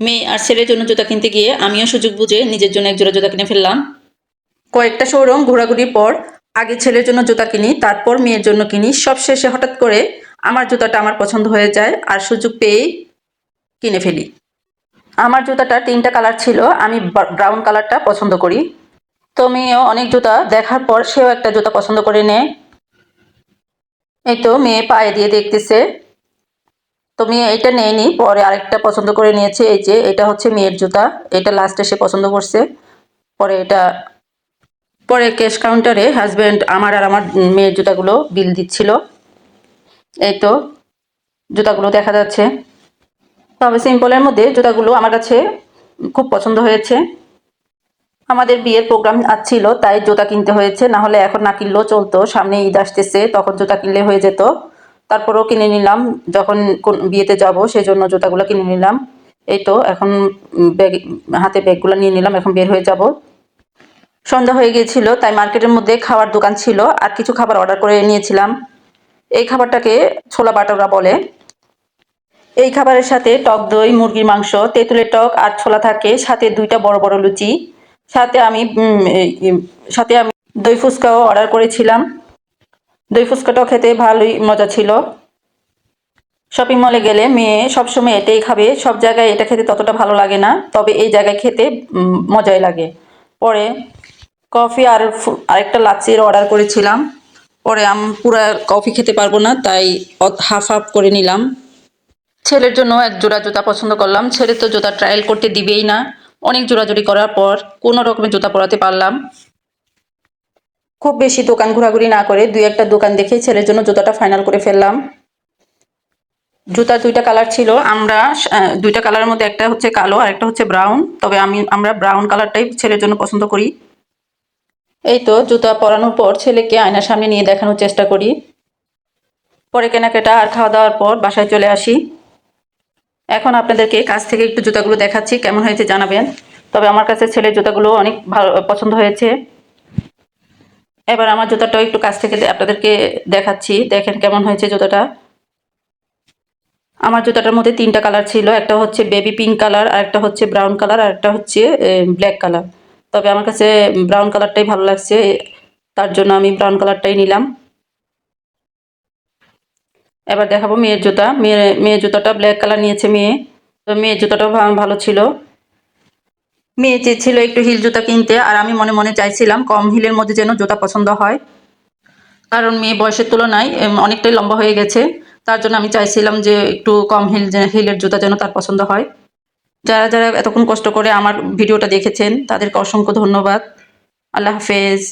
মেয়ে আর ছেলের জন্য জুতা কিনতে গিয়ে আমিও সুযোগ বুঝে নিজের জন্য এক জোড়া জুতা কিনে ফেললাম। কয়েকটা শোরুম ঘোরাঘুরির পর আগে ছেলের জন্য জুতা কিনি, তারপর মেয়ের জন্য কিনি। সব শেষে হঠাৎ করে আমার জুতাটা আমার পছন্দ হয়ে যায় আর সুযোগ পেয়েই কিনে ফেলি। আমার জুতাটা তিনটা কালার ছিল, আমি ব্রাউন কালারটা পছন্দ করি। তো মেয়েও অনেক জুতা দেখার পর সেও একটা জুতা পছন্দ করে নেয়। এই তো মেয়ে পায়ে দিয়ে দেখতেছে। তো মেয়ে, এটা নেয়নি। পরে আরেকটা পছন্দ করে নিয়েছে, এই যে, এটা হচ্ছে মেয়ের জুতা। এটা লাস্টে সে পছন্দ করছে। পরে এটা, পরে ক্যাশ কাউন্টারে হাজব্যান্ড আমার আর আমার মেয়ের জুতাগুলো বিল দিচ্ছিল। এই তো, জুতাগুলো দেখা যাচ্ছে। তবে সিম্পলের মধ্যে জুতাগুলো আমার কাছে খুব পছন্দ হয়েছে। আমাদের বিয়ের প্রোগ্রাম ছিল, তাই জুতা কিনতে হয়েছে। না হলে এখন না কিনলেও চলতো। সামনে ঈদ আসতেছে, তখন জুতা কিনলে হয়ে যেত। তারপরেও কিনে নিলাম। যখন কোন- বিয়েতে যাব সেই জন্য জুতাগুলো কিনে নিলাম। এই তো, এখন ব্যাগ, হাতে ব্যাগগুলো নিয়ে নিলাম, এখন বের হয়ে যাব। সন্ধ্যা হয়ে গিয়েছিল, তাই মার্কেটের মধ্যে খাওয়ার দোকান ছিল, আর কিছু খাবার অর্ডার করে নিয়েছিলাম। এই খাবারটাকে ছোলা বাটোরা বলে। এই খাবারের সাথে টক দই, মুরগির মাংস, তেঁতুলের টক আর ছোলা থাকে, সাথে দুইটা বড় বড় লুচি। সাথে আমি সাথে আমি দই ফুচকাও অর্ডার করেছিলাম। দই ফুচকাটাও খেতে ভালোই মজা ছিল। শপিং মলে গেলে মেয়ে সবসময় এটাই খাবে, সব জায়গায় এটা খেতে ততটা ভালো লাগে না, তবে এই জায়গায় খেতে মজাই লাগে। পরে কফি আর আরেকটা লাচ্ছির অর্ডার করেছিলাম। পরে আমি পুরা কফি খেতে পারব না, তাই হাফ হাফ করে নিলাম। ছেলের জন্য এক জোড়া জুতা পছন্দ করলাম। ছেলে তো জুতা ট্রায়াল করতে দিবেই না। অনেক জোড়াজুড়ি করার পর কোনো রকমের জুতা পরাতে পারলাম। খুব বেশি দোকান ঘোরাঘুরি না করে দুই একটা দোকান দেখে ছেলের জন্য জুতাটা ফাইনাল করে ফেললাম। জুতার দুইটা কালার ছিল, আমরা দুইটা কালারের মধ্যে একটা হচ্ছে কালো আর একটা হচ্ছে ব্রাউন তবে আমি, আমরা ব্রাউন কালারটাই ছেলের জন্য পছন্দ করি। এই তো জুতা পরানোর পর ছেলেকে আয়নার সামনে নিয়ে দেখানোর চেষ্টা করি। পরে কেনাকাটা আর খাওয়া দাওয়ার পর বাসায় চলে আসি। এখন আপনাদেরকে কাছ থেকে একটু জুতাগুলো দেখাচ্ছি, কেমন হয়েছে জানাবেন। তবে আমার কাছে ছেলের জুতাগুলো অনেক ভালো, পছন্দ হয়েছে। এবার আমার জুতাটাও একটু কাছ থেকে আপনাদেরকে দেখাচ্ছি। দেখেন কেমন হয়েছে জুতাটা। আমার জুতাটার মধ্যে তিনটা কালার ছিল। একটা হচ্ছে বেবি পিঙ্ক কালার, আর একটা হচ্ছে ব্রাউন কালার, আর একটা হচ্ছে ব্ল্যাক কালার। তবে আমার কাছে ব্রাউন কালারটাই ভালো লাগছে। তার জন্য আমি ব্রাউন কালারটাই নিলাম। এবার দেখাবো মেয়ের জুতা। মেয়ে মেয়ের জুতাটা ব্ল্যাক কালার নিয়েছে মেয়ে। তো মেয়ের জুতাটাও ভালো ছিল। মেয়ে চেয়েছিল একটু হিল জুতা কিনতে, আর আমি মনে মনে চাইছিলাম কম হিলের মধ্যে যেন জুতা পছন্দ হয়। কারণ মেয়ে বয়সের তুলনায় অনেকটাই লম্বা হয়ে গেছে। তার জন্য আমি চাইছিলাম যে একটু কম হিল হিলের জুতা যেন তার পছন্দ হয়। যারা যারা এতক্ষণ কষ্ট করে আমার ভিডিওটা দেখেছেন, তাদেরকে অসংখ্য ধন্যবাদ। আল্লাহ হাফেজ।